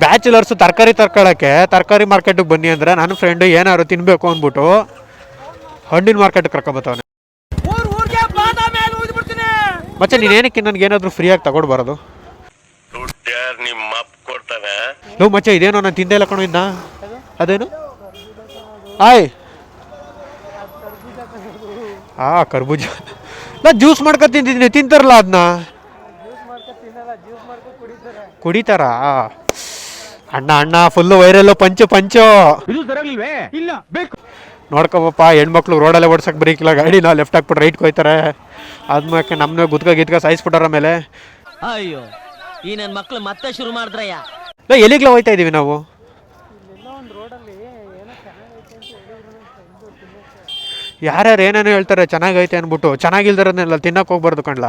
Bachelors ತರಕಾರಿ ತರ್ಕೊಳ್ಳೋಕ್ಕೆ ತರಕಾರಿ ಮಾರ್ಕೆಟಿಗೆ ಬನ್ನಿ ಅಂದರೆ ನನ್ನ ಫ್ರೆಂಡು ಏನಾದ್ರು ತಿನ್ನಬೇಕು ಅಂದ್ಬಿಟ್ಟು ಹಣ್ಣಿನ ಮಾರ್ಕೆಟ್ಗೆ ಕರ್ಕೊಂಬತ್ತವನೆ. ಮತ್ತೆ ನೀನೇನಕ್ಕೆ ನನಗೆ ಏನಾದರೂ ಫ್ರೀಯಾಗಿ ಅಪ್ಪ ಕೊಡ್ತಾನೆ ಲೋ ಮಚ್ಚ ಇದೇನೋ ನಾನು ತಿಂದೆ ಇಲ್ಲ ಕಣೋ ಇನ್ನ ಅದೇನು? ಆಯ್. ಆ ಕರ್ಬೂಜ. ನಾ ಜ್ಯೂಸ್ ಮಾಡ್ಕೊ ತಿಂತಿದ್ದೀನಿ ತಿಂತಾರಲ್ಲ ಅದನ್ನ ಕುಡಿತಾರ. ಅಣ್ಣ ಅಣ್ಣ ಫುಲ್ಲು ವೈರಲ್ಲು ಪಂಚು ಪಂಚು. ಇದು ಸರಿಯಾಗಿಲ್ವೇ ಇಲ್ಲ ಬೇಕು. ನೋಡ್ಕೊಬಪ್ಪ ಹೆಣ್ಮಕ್ಳು ರೋಡಲ್ಲೇ ಓಡ್ಸಕ್ಕೆ ಬರೀಕಿಲ್ಲ ಗಾಡಿನ ಲೆಫ್ಟ್ ಹಾಕ್ಬಿಟ್ಟು ರೈಟ್ ಕೊಯ್ತಾರೆ. ಆದ್ಮೇಲೆ ನಮ್ಮನ್ನ ಗುದ್ಕ ಗಿದ್ಕ ಸಾಯಿಸ್ಬಿಟ್ಟಾರ ಮೇಲೆ ಅಯ್ಯೋ ಈ ಹೆಣ್ಣು ಮಕ್ಳು ಮತ್ತೆ ಶುರು ಮಾಡಿದ್ರಯ್ಯ. ಇಲ್ಲ ಎಲ್ಲಿಗ್ಲ ಹೋಯ್ತಾ ಇದೀವಿ ನಾವು? ಯಾರ್ಯಾರು ಏನೇನೋ ಹೇಳ್ತಾರೆ ಚೆನ್ನಾಗೈತೆ ಅಂದ್ಬಿಟ್ಟು ಚೆನ್ನಾಗಿಲ್ದಿರೋದನ್ನೆಲ್ಲ ತಿನ್ನಕ್ಕೆ ಹೋಗ್ಬಾರ್ದು ಕಣ್ಲ.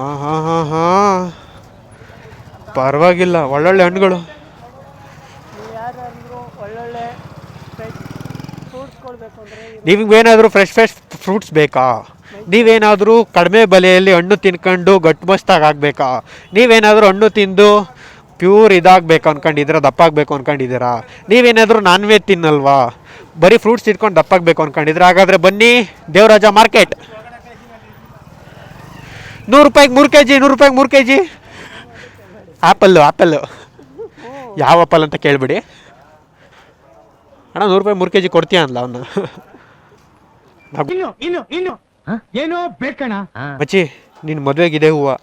ಹಾಂ ಹಾಂ ಹಾಂ ಹಾಂ. ಪರವಾಗಿಲ್ಲ ಒಳ್ಳೊಳ್ಳೆ ಹಣ್ಣುಗಳು. ನೀವೇನಾದರೂ ಫ್ರೆಶ್ ಫ್ರೆಶ್ ಫ್ರೂಟ್ಸ್ ಬೇಕಾ? ನೀವೇನಾದರೂ ಕಡಿಮೆ ಬೆಲೆಯಲ್ಲಿ ಹಣ್ಣು ತಿನ್ಕೊಂಡು ಗಟ್ಮಸ್ತಾಗಿ ಆಗಬೇಕಾ? ನೀವೇನಾದರೂ ಹಣ್ಣು ತಿಂದು ಪ್ಯೂರ್ ಇದಾಗಬೇಕು ಅನ್ಕೊಂಡಿದ್ದೀರಾ ದಪ್ಪಾಗಬೇಕು ಅಂದ್ಕೊಂಡಿದ್ದೀರಾ ನೀವೇನಾದರೂ ನಾನ್ ವೆಜ್ ತಿನ್ನಲ್ವಾ? ಬರೀ ಫ್ರೂಟ್ಸ್ ಇಟ್ಕೊಂಡು ದಪ್ಪಾಗಬೇಕು ಅನ್ಕೊಂಡಿದ್ರೆ ಹಾಗಾದರೆ ಬನ್ನಿ ದೇವರಾಜ ಮಾರ್ಕೆಟ್ ನೂರು ರೂಪಾಯಿಗೆ ಮೂರು ಕೆ ಜಿ ನೂರು ರೂಪಾಯಿಗೆ ಮೂರು ಕೆ ಜಿ ಆ್ಯಪಲ್ಲು ಆ್ಯಪಲ್ಲು ಯಾವ ಆ್ಯಪಲ್ ಅಂತ ಕೇಳಿಬಿಡಿ. ಅಣ್ಣ ನೂರು ರೂಪಾಯಿ ಮೂರು ಕೆ ಜಿ ಕೊಡ್ತೀಯ ಅಂದ್ಲ ಅವನ್ನ ಏನೋ ಬೇಕಣ್ಣ. ಮಚ್ಚಿ ನಿನ್ನ ಇದೆ ಹೂವು.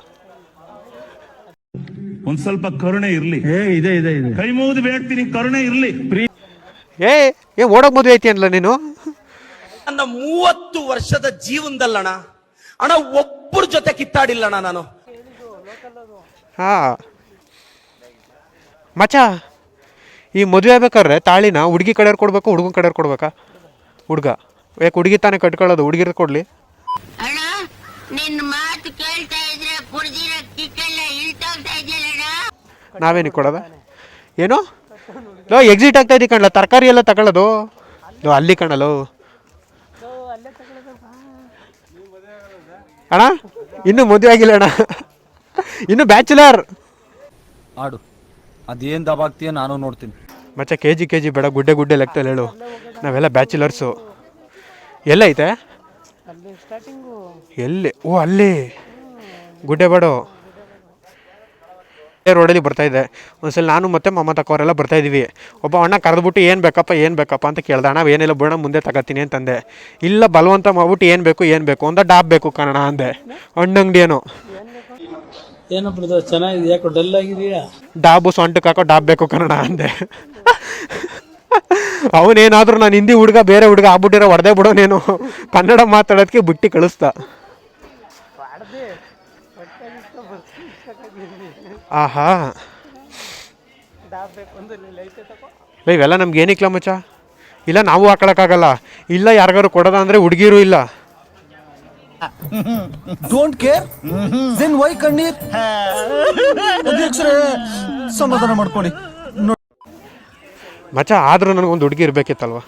ಒಂದ್ ಸ್ವಲ್ಪ ಕರುಣೆ ಇರ್ಲಿ. ಏ ಇದೆ ಇದೆ ಇದೆ. ಕೈ ಮುಗಿದು ಬೇಡ್ತೀನಿ ಕರುಣೆ ಇರ್ಲಿ. ಏ ಏ ಓಡೋಕ್ ಮದುವೆ ಐತಿ ಅನ್ಲ ನೀನು. ನನ್ನ ಮೂವತ್ತು ವರ್ಷದ ಜೀವನದಲ್ಲಣ್ಣ ಅಣ್ಣ ಒಬ್ಬರ ಜೊತೆ ಕಿತ್ತಾಡಿಲ್ಲಣ್ಣ ನಾನು. ಹಾ. ಮಚ ಈ ಮದುವೆ ಆಗ್ಬೇಕಾದ್ರೆ ತಾಳಿನ ಹುಡುಗಿ ಕಡೆಯವ್ರು ಕೊಡ್ಬೇಕು ಹುಡುಗನ ಕಡೆಯವ್ರು ಕೊಡ್ಬೇಕಾ? ಹುಡುಗ. ಯಾಕೆ ಹುಡುಗಿ ತಾನೇ ಕಟ್ಕೊಳ್ಳೋದು ಹುಡುಗಿರ ಕೊಡ್ಲಿ. ಅಣ್ಣ ನಿನ್ ಮಾತು ಕೇಳ್ತಾ ಇದ್ರೆ ಕುಡ್ದಿರೋ ಕಿಕ್ಕೆಲ್ಲ ಇಳ್ತೋಗ್ತಾ ಇದೆಯಲ್ಲಣ್ಣ ನಾವೇನಿಗೆ ಕೊಡೋದ? ಏನು? ಲೋ ಎಕ್ಸಿಟ್ ಆಗ್ತಾ ಇದ್ದೀವಿ ಕಣ್ಲ ತರಕಾರಿ ಎಲ್ಲ ತಗೊಳ್ಳೋದು? ಲೋ ಅಲ್ಲಿ ಕಣಲು. ಅಣ್ಣ ಇನ್ನೂ ಮದುವೆ ಆಗಿಲ್ಲ ಅಣ್ಣ. ಇನ್ನು ಬ್ಯಾಚುಲರ್. ಆಡು. ಅದೇನ್ ದಬಾಗ್ತೀಯ ನಾನು ನೋಡ್ತೀನಿ. ಮಚ್ಚ ಕೆ ಜಿ ಕೆ ಜಿ ಬೇಡ ಗುಡ್ಡೆ ಗುಡ್ಡೆ ಲೆಕ್ಕದಲ್ಲಿ ಹೇಳು. ನಾವೆಲ್ಲ ಬ್ಯಾಚುಲರ್ಸು. ಎಲ್ಲೈತೆ ಎಲ್ಲಿ? ಓ ಅಲ್ಲಿ. ಗುಡ್ಡೆ ಬೇಡ. ರೋಡಲ್ಲಿ ಬರ್ತಾ ಇದೆ. ಒಂದ್ಸಲ ನಾನು ಮತ್ತೆ ಅವರೆಲ್ಲ ಬರ್ತಾ ಇದೀವಿ. ಒಬ್ಬ ಅಣ್ಣ ಕರೆದ್ಬಿಟ್ಟು ಏನು ಬೇಕಪ್ಪ ಏನು ಬೇಕಪ್ಪ? ಅಂತ ಕೇಳ್ದೆ. ಅಣ್ಣ ಏನಿಲ್ಲ ಬೋಣ ಮುಂದೆ ತಗೋತೀನಿ ಅಂತಂದೆ. ಇಲ್ಲ ಬಲವಂತ ಮಾಡ್ಬಿಟ್ಟು ಏನು ಬೇಕು ಏನು ಬೇಕು? ಅಂತ ಡಾಬ್ ಬೇಕು ಕನ್ನಡ ಅಂದೆ. ಹಣ್ಣಂಗಡಿ ಏನೋ ಏನಪ್ಪ ಚೆನ್ನಾಗಿದೆ ಯಾಕೋ ಡಲ್ ಆಗಿದೆಯಾ? ಡಾಬು ಸೊಂಟಕ್ಕೆ ಹಾಕೋ ಡಾಬ್ ಬೇಕು ಕನ್ನಡ ಅಂದೆ. ಅವನೇನಾದ್ರೂ ನಾನು ಹಿಂದಿ ಹುಡುಗ ಬೇರೆ ಹುಡುಗ ಆಗ್ಬಿಟ್ಟಿರೋ ಹೊಡೆದೇ ಬಿಡೋನೇನು. ಕನ್ನಡ ಮಾತಾಡೋದಕ್ಕೆ ಬಿಟ್ಟು ಕಳಿಸ್ದ. ಆಹಾ. ಲೇ, ಇವೆಲ್ಲ ನಮ್ಗೆ ಏನಿಕ್ಲ ಮಚ್ಚ? ಇಲ್ಲ ನಾವು ಹಾಕೊಳಕ್ಕಾಗಲ್ಲ. ಇಲ್ಲ ಯಾರಿಗಾರು ಕೊಡೋದ ಅಂದ್ರೆ ಹುಡುಗಿರು ಇಲ್ಲ. ಡೋಂಟ್ ಕೇರ್ ದೆನ್ ವೈ ಕಣ್ಣೀರ್? ಅಧ್ಯಕ್ಷರೇ ಸಮಾಧಾನ ಮಾಡ್ಕೊಳ್ಳಿ. ಮಚ್ಚ ಆದ್ರೂ ನನಗೊಂದು ಹುಡುಗಿ ಇರಬೇಕಿತ್ತಲ್ವ?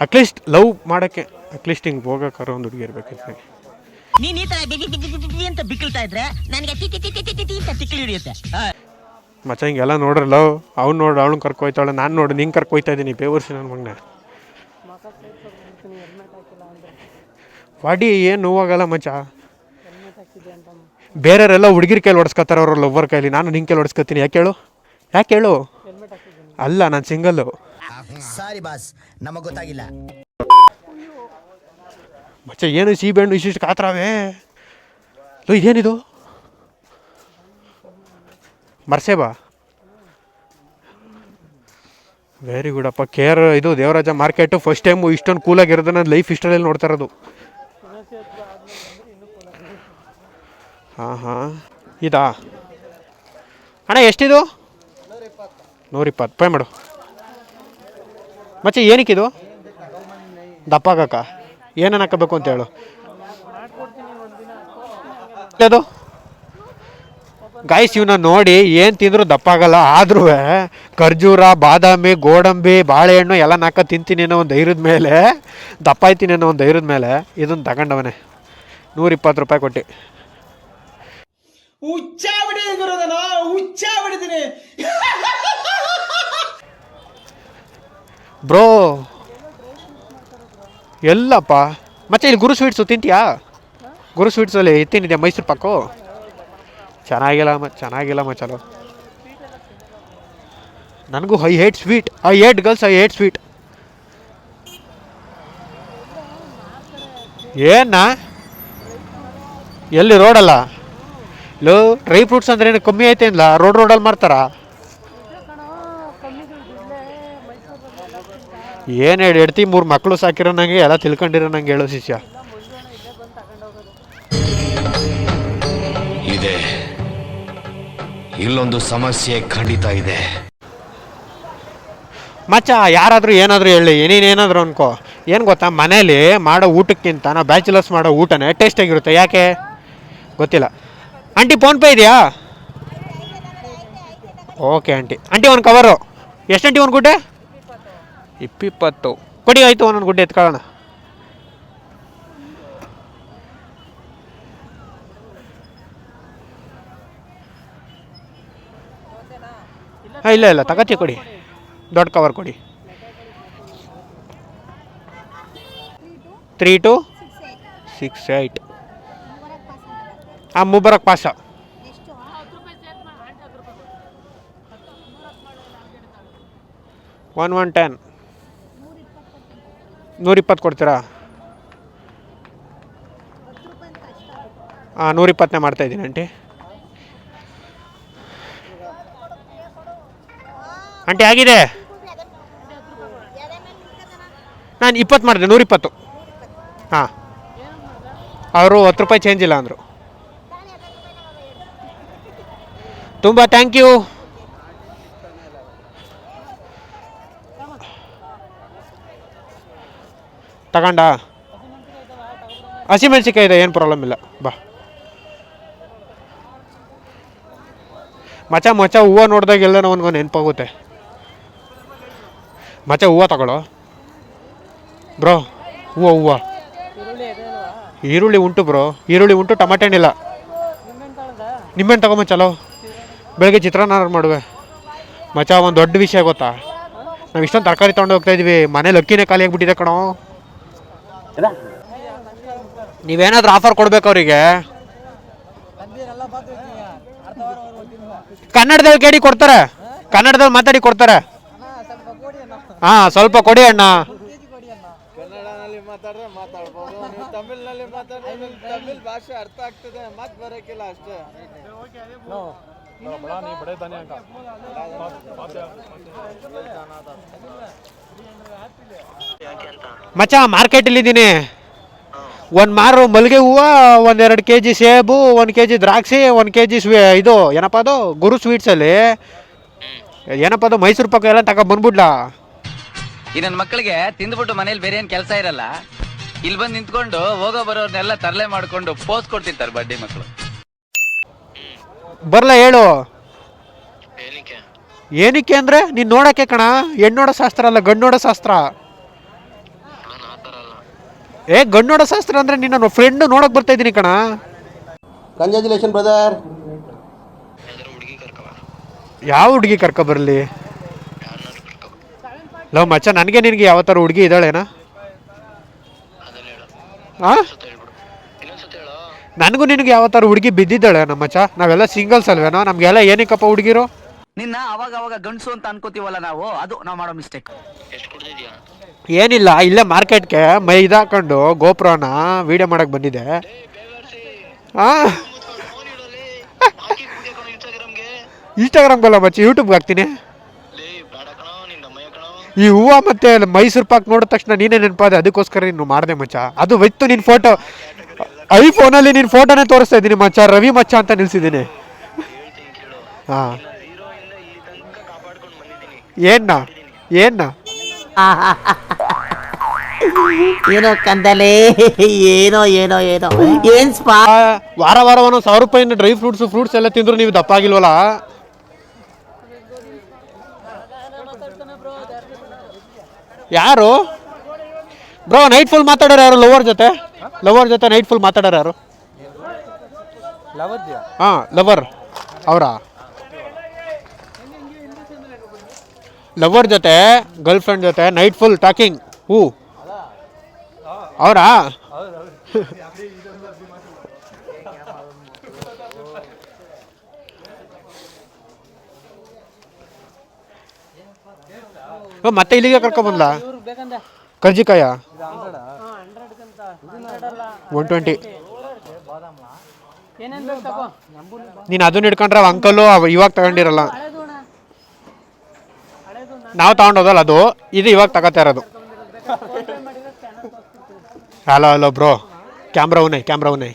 ಅಟ್ಲೀಸ್ಟ್ ಲವ್ ಮಾಡೋಕ್ಕೆ ಅಟ್ಲೀಸ್ಟ್ ಹಿಂಗೆ ಹೋಗೋಕ್ಕಾರ ಒಂದು ಹುಡುಗಿ ಇರ್ಬೇಕಿತ್ತು. ನನಗೆ ನೀನ್ ಈ ತರ ಬಿಗಿ ಬಿಗಿ ಬಿಗಿ ಬಿಗಿ ಅಂತ ಬಿಕ್ಕಿಳ್ತಾ ಇದ್ರೆ ನನಗೆ ಟಿ ಟಿ ಟಿ ಟಿ ಟಿ ಟಿ ಟಿ ಅಂತ ತಿಕ್ಲಿ ಹಿಡಿಯುತ್ತೆ. ಮಚ್ಚ ಹಿಂಗೆಲ್ಲ ನೋಡ್ರಿ ಲವ್ ಅವ್ನು ನೋಡಿ ಅವಳು ಕರ್ಕೊಯ್ತಾಳೆ ನಾನು ನೋಡು ನಿಂಗೆ ಕರ್ಕೊಯ್ತಾ ಇದ್ದೀನಿ ಬೇವರ್ಸಿ ನನ್ನ ಮಗನ. ವಾಡಿ ಏನು ನೋವಾಗಲ್ಲ ಮಚ್ಚ. ಬೇರೆಯವರೆಲ್ಲ ಹುಡುಗಿರ ಕೈಲಿ ಹೊಡ್ಸ್ಕೊತಾರೆ ಅವ್ರ ಲವ್ವರ್ ಕೈಲಿ. ನಾನು ನಿಂಗೆ ಕೈಲಿ ಹೊಡ್ಸ್ಕೊತೀನಿ. ಯಾಕೆ ಹೇಳು? ಯಾಕೆ ಹೇಳು? ಅಲ್ಲ ನಾನು ಸಿಂಗಲ್ಲು ಸಾರಿ ಬಾಸ್ ನಮಗ್ ಗೊತ್ತಾಗಿಲ್ಲ. ಮಚ್ಚ, ಏನು ಸೀಬೆಹಣ್ಣು ಇಷ್ಟಿಷ್ಟು ಕಾತ್ರವೇ? ಲೋ, ಇದೇನಿದು? ಮರ್ಸೇಬಾ ವೆರಿ ಗುಡ್ ಅಪ್ಪ ಕೇರ್ ಇದು ದೇವರಾಜ ಮಾರ್ಕೆಟು ಫಸ್ಟ್ ಟೈಮು ಇಷ್ಟೊಂದು ಕೂಲಾಗಿರೋದು ನನ್ನ ಲೈಫ್ ಇಷ್ಟರಲ್ಲಿ ನೋಡ್ತಾ ಇರೋದು. ಹಾಂ ಹಾಂ ಇದಾ? ಅಣ್ಣ, ಎಷ್ಟಿದು? ನೂರಿಪ್ಪತ್ತು. ಪೇ ಮಾಡು. ಮಚ್ಚ, ಏನಕ್ಕಿದು? ದಪ್ಪಾಗಕ್ಕ ಏನನ್ನ ಹಾಕಬೇಕು ಅಂತ ಹೇಳು. ಅದು ಗಾಯ್ಸ್ ಇವನ್ನ ನೋಡಿ ಏನು ತಿಂದರೂ ದಪ್ಪ ಆಗಲ್ಲ ಆದ್ರೂ ಖರ್ಜೂರ ಬಾದಾಮಿ ಗೋಡಂಬಿ ಬಾಳೆಹಣ್ಣು ಎಲ್ಲ ನಾಕ ತಿಂತೀನಿ ಅನ್ನೋ ಒಂದು ಧೈರ್ಯದ ಮೇಲೆ ದಪ್ಪ ಆಯ್ತೀನಿ ಅನ್ನೋ ಒಂದು ಧೈರ್ಯದ ಮೇಲೆ ಇದನ್ನು ತಗೊಂಡವನೆ. ನೂರಿಪ್ಪತ್ತು ರೂಪಾಯಿ ಕೊಟ್ಟು. ಬ್ರೋ ಎಲ್ಲಪ್ಪ. ಮತ್ತೆ ಇಲ್ಲಿ ಗುರು ಸ್ವೀಟ್ಸು ತಿಂತೀಯಾ? ಗುರು ಸ್ವೀಟ್ಸಲ್ಲಿ ತಿಂದಿದ್ಯಾ ಮೈಸೂರು ಪಾಕು? ಚೆನ್ನಾಗಿಲ್ಲ ಮ, ಚೆನ್ನಾಗಿಲ್ಲ ಮಚ್ಚಲು. ನನಗೂ I hate sweet, I hate girls, I hate sweet. ಏನ? ಎಲ್ಲಿ ರೋಡಲ್ಲ? ಲೋ ಡ್ರೈ ಫ್ರೂಟ್ಸ್ ಅಂದ್ರೆ ಏನು ಕಮ್ಮಿ ಐತೆ ಇಲ್ಲ ರೋಡ್ ರೋಡಲ್ಲಿ ಮಾರ್ತಾರಾ? ಏನು ಹೇಳಿ ಹೆಡ್ತಿ ಮೂರು ಮಕ್ಕಳು ಸಾಕಿರೋ ನಂಗೆ ಎಲ್ಲ ತಿಳ್ಕೊಂಡಿರೋ ನಂಗೆ ಹೇಳೋ ಶಿಷ್ಯ. ಇದೆ. ಇಲ್ಲೊಂದು ಸಮಸ್ಯೆ ಖಂಡಿತ ಇದೆ. ಮಚ್ಚ ಯಾರಾದರೂ ಏನಾದರೂ ಹೇಳಿ ಏನೇನೇನಾದರೂ ಅನ್ಕೋ. ಏನು ಗೊತ್ತಾ ಮನೇಲಿ ಮಾಡೋ ಊಟಕ್ಕಿಂತ ನಾವು ಬ್ಯಾಚುಲರ್ಸ್ ಮಾಡೋ ಊಟನೇ ಟೇಸ್ಟಾಗಿರುತ್ತೆ ಯಾಕೆ? ಗೊತ್ತಿಲ್ಲ. ಆಂಟಿ ಫೋನ್ಪೇ ಇದೆಯಾ? ಓಕೆ ಆಂಟಿ ಆಂಟಿ ಒಂದು ಕವರು ಎಷ್ಟು ಆಂಟಿ ಒಂದು ಗುಡ್ಡೆ? ಇಪ್ಪಿಪ್ಪತ್ತು ಕೊಡಿ, ಆಯಿತು, ಒಂದೊಂದು ಗುಡ್ಡೆ ಎತ್ಕೊಳ್ಳೋಣ. ಹಾಂ, ಇಲ್ಲ ಇಲ್ಲ ತಗತಿ ಕೊಡಿ. ದೊಡ್ಡ ಕವರ್ ಕೊಡಿ. ತ್ರೀ ಟು ಸಿಕ್ಸ್ ಏಯ್ಟ್ ಹಾಂ ಮುಬರಕ್ ಪಾಸ. ಒನ್ ಒನ್ ಟೆನ್ ನೂರಿಪ್ಪತ್ತು ಕೊಡ್ತೀರಾ? ಹಾಂ ನೂರಿಪ್ಪತ್ತನೇ ಮಾಡ್ತಾಯಿದ್ದೀನಿ ಆಂಟಿ. ಆಂಟಿ ಆಗಿದೆ? ನಾನು ಇಪ್ಪತ್ತು ಮಾಡಿದೆ, ನೂರಿಪ್ಪತ್ತು. ಹಾಂ. ಅವರು ಹತ್ತು ರೂಪಾಯಿ ಚೇಂಜ್ ಇಲ್ಲ ಅಂದರು. ತುಂಬ ಥ್ಯಾಂಕ್ ಯು ತಗೊಂಡ? ಹಸಿಮೆಣ್ಸಿಕಾಯಿ ಇದೆ, ಏನು ಪ್ರಾಬ್ಲಮ್ ಇಲ್ಲ. ಬಾ. ಮಚ ಮಚ ಹೂವು ನೋಡಿದಾಗ ಎಲ್ಲ ಅವನಿಗೆ ನೆನಪಾಗುತ್ತೆ. ಮಚ ಹೂವು ತಗೊಳ್ಳೋ? ಬ್ರೋ, ಹೂವು ಹೂವು. ಈರುಳ್ಳಿ ಉಂಟು ಬ್ರೋ. ಈರುಳ್ಳಿ ಉಂಟು, ಟಮಾಟೆ ಹಣ್ಣಿಲ್ಲ. ನಿಮ್ಮೆಣ್ಣು ತಗೊಂಬ ಚಲೋ ಬೆಳಗ್ಗೆ ಚಿತ್ರಾನ್ನ ಮಾಡುವೆ. ಮಚ ಒಂದು ದೊಡ್ಡ ವಿಷಯ ಗೊತ್ತಾ? ನಾವು ಇಷ್ಟೊಂದು ತರಕಾರಿ ತೊಗೊಂಡು ಹೋಗ್ತಾ ಇದೀವಿ. ಮನೇಲಿ ಅಕ್ಕಿನೇ ಖಾಲಿ ಆಗಿಬಿಟ್ಟಿದೆ ಕಣೋ. ನೀವೇನಾದ್ರೂ ಆಫರ್ ಕೊಡ್ಬೇಕು ಅವರಿಗೆ? ಕನ್ನಡದಲ್ಲಿ ಕೇಳಿ ಕೊಡ್ತಾರೆ. ಕನ್ನಡದಲ್ಲಿ ಮಾತಾಡಿ ಕೊಡ್ತಾರೆ. ಹಾ ಸ್ವಲ್ಪ ಕೊಡಿ ಅಣ್ಣ. ತಮಿಳ್ನಲ್ಲಿ ಮಾತಾಡಿದ್ರೆ ತಮಿಳ್ ಭಾಷೆ ಅರ್ಥ ಆಗ್ತದೆ ಮತ್ತೆ ಬರೋಕ್ಕಿಲ್ಲ ಅಷ್ಟೇ. ಮಚ್ಚ ಮಾರ್ಕೆಟಲ್ಲಿ ಇದ್ದೀನಿ ಒಂದು ಮಾರು ಮಲ್ಲಿಗೆ ಹೂವು ಒಂದೆರಡು ಕೆ ಜಿ ಸೇಬು ಒಂದು ಕೆ ಜಿ ದ್ರಾಕ್ಷಿ ಒಂದು ಕೆ ಜಿ ಸ್ವೀ ಇದು ಏನಪ್ಪ ಅದು? ಗುರು ಸ್ವೀಟ್ಸಲ್ಲಿ ಏನಪ್ಪ ಅದು? ಮೈಸೂರು ಪಕ್ಕ ಎಲ್ಲ ತಗೊಂಡ್ ಬಂದ್ಬಿಡ್ಲಾ. ಈ ನನ್ನ ಮಕ್ಕಳಿಗೆ ತಿಂದ್ಬಿಟ್ಟು ಮನೇಲಿ ಬೇರೆ ಏನ್ ಕೆಲಸ ಇರಲ್ಲ. ಇಲ್ಲಿ ಬಂದು ನಿಂತ್ಕೊಂಡು ಹೋಗೋ ಬರೋರ್ನೆಲ್ಲ ತರಲೆ ಮಾಡ್ಕೊಂಡು ಪೋಸ್ ಕೊಡ್ತಿರ್ತಾರೆ ಬಡ್ಡಿ ಮಕ್ಕಳು ಬರಲ್ಲ ಹೇಳು. ಏನಕ್ಕೆ? ಏನಕ್ಕೆ ಅಂದರೆ ನೀನು ನೋಡೋಕ್ಕೆ ಕಣ ಹೆಣ್ಣೋಡ ಶಾಸ್ತ್ರ ಅಲ್ಲ ಗಣ್ಣೋಡ ಶಾಸ್ತ್ರ. ನಾನು ಆ ಥರ ಅಲ್ಲ. ಏ ಗಣ್ಣೋಡ ಶಾಸ್ತ್ರ ಅಂದರೆ ನಿನ್ನ ಫ್ರೆಂಡ್ ನೋಡೋಕೆ ಬರ್ತಾ ಇದ್ದೀನಿ ಕಣ. ಕಂಗ್ರ್ಯಾಚುಲೇಷನ್ ಬ್ರದರ್ ಯಾವ್ದಾರು ಹುಡುಗಿ ಕರ್ಕವ? ಯಾವ ಹುಡುಗಿ ಕರ್ಕೊ ಬರಲಿ? ಯಾರನ್ನಾರು ಕರ್ಕವ ಲವ್ ಮಚ್ಚ ನನಗೆ ನಿನಗೆ ಯಾವ ಥರ ಹುಡುಗಿ ಇದ್ದಾಳೇನಾ? ಅದನ್ನ ಹೇಳು. ಹಾಂ ನನಗೂ ನಿನಗೆ ಯಾವ ಥರ ಹುಡುಗಿ ಬಿದ್ದಿದ್ದಾಳೆ ನಮ್ಮ ಅಚ್ಚ. ನಾವೆಲ್ಲ ಸಿಂಗಲ್ಸ್ ಅಲ್ವೇನೋ? ನಮಗೆಲ್ಲ ಏನಕ್ಕಪ್ಪ ಹುಡುಗಿರು? ನಿನ್ನ ಅವಾಗ ಅವಾಗ ಗಂಡಸು ಅಂತ ಅನ್ಕೋತೀವಲ್ಲ ನಾವು? ಅದು ನಾವು ಮಾಡೋ ಮಿಸ್ಟೇಕ್ ಏನಿಲ್ಲ ಇಲ್ಲೇ ಮಾರ್ಕೆಟ್ಗೆ ಮೈ ಇದಾಕೊಂಡು ಗೋಪುರನ ವಿಡಿಯೋ ಮಾಡಕ್ಕೆ ಬಂದಿದೆ ಹಾಂ ಇನ್ಸ್ಟಾಗ್ರಾಮ್ಗಲ್ಲ ಮಚ್ಚ ಯೂಟ್ಯೂಬ್ಗೆ ಹಾಕ್ತೀನಿ. ಈ ಹೂವು ಮತ್ತೆ ಮೈಸೂರು ಪಾಕ್ ನೋಡಿದ ತಕ್ಷಣ ನೀನೇ ನೆನಪಾದೆ ಅದಕ್ಕೋಸ್ಕರ ನೀನು ಮಾಡಿದೆ ಮಚ್ಚ. ಅದು ಒಯ್ತು ನಿನ್ನ ಫೋಟೋ ಐಫೋನಲ್ಲಿ ನೀನು ಫೋಟೋನೇ ತೋರಿಸ್ತಾ ಇದ್ದೀನಿ ಮಚ್ಚ ರವಿ ಮಚ್ಚ ಅಂತ ನಿಲ್ಸಿದ್ದೀನಿ. ಹಾಂ. ಏನ್ನ ಏನ್ನ ಏನೋ ಕಂದಲೇ ಏನೋ ಏನೋ ಏನೋ. ಏನ್ ಸ್ಪಾ ವಾರ ವಾರ ಒಂದು ಸಾವಿರ ರೂಪಾಯಿನ ಡ್ರೈ ಫ್ರೂಟ್ಸ್ ಫ್ರೂಟ್ಸ್ ಎಲ್ಲ ತಿಂದ್ರು ನೀವು ದಪ್ಪ ಆಗಿಲ್ವಲ್ಲ ಯಾರು? ಬ್ರೋ ನೈಟ್ ಫುಲ್ ಮಾತಾಡೋರು ಯಾರು? ಲೋವರ್ ಜೊತೆ? ಲವರ್ ಜೊತೆ ನೈಟ್ ಫುಲ್ ಮಾತಾಡೋರು ಯಾರು? ಹಾಂ ಲವರ್ ಅವರಾ? ಲವರ್ ಜೊತೆ ಗರ್ಲ್ ಫ್ರೆಂಡ್ ಜೊತೆ ನೈಟ್ ಫುಲ್ ಟಾಕಿಂಗ್ ಹೂ. ಅವರಾ? ಮತ್ತೆ ಇಲ್ಲಿಗೆ ಕರ್ಕೊಂಡ್ಬಂದ ಕರ್ಜಿಕಾಯ? ಒನ್ ಟ್ವೆಂಟಿ ನೀನು ಅದನ್ನ ಹಿಡ್ಕೊಂಡ್ರೆ ಅವ ಅಂಕಲು ಅವ ಇವಾಗ ತಗೊಂಡಿರಲ್ಲ. ನಾವು ತಗೊಂಡೋದಲ್ಲ ಅದು. ಇದು ಇವಾಗ ತಗೋತಾ ಇರೋದು. ಹಲೋ ಹಲೋ ಬ್ರೋ ಕ್ಯಾಮ್ರಾ ಉನೈ ಕ್ಯಾಮ್ರಾ ಉನೈ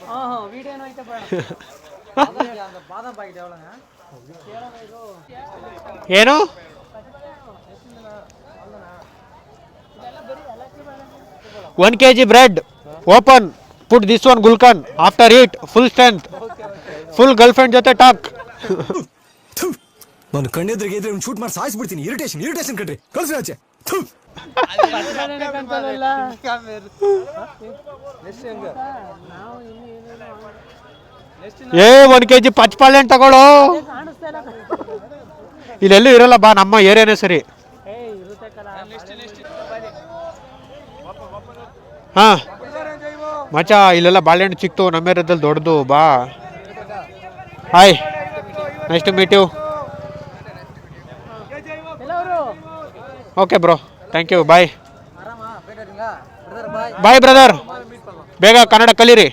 ಏನು one K G bread open put this one gulkand after eat full strength full girlfriend ಜೊತೆ ಟಾಕ್ ನಾನು ಕಣ್ಣೆದ್ರಿಗೆ ಇದ್ರೆ ಒಂದು ಶೂಟ್ ಮಾಡಿ ಸಾಯಿಸ್ಬಿಡ್ತೀನಿ. ಇರಿಟೇಷನ್ ಇರಿಟೇಷನ್ ಕಟ್ರಿ ಕಳ್ಸಿ ಆಚೆ. ಏ ಒನ್ ಕೆ ಜಿ ಪಚ್ಪಾಳೆನ್ ತಗೊಳ್ಳೋ. ಇಲ್ಲೆಲ್ಲೂ ಇರಲ್ಲ ಬಾ ನಮ್ಮ ಏರಿಯಾನೇ ಸರಿ. ಹಾ. ಮಚ ಇಲ್ಲೆಲ್ಲ ಬಾಳೆಹಣ್ಣು ಚಿಕ್ತು ನಮ್ಮ ಏರಿಯಾದಲ್ಲಿ ದೊಡ್ಡದು ಬಾ. Hi. Next to meet you okay bro thank you bye bye brother ಬೇಗ ಕನ್ನಡ ಕಲೀರಿ.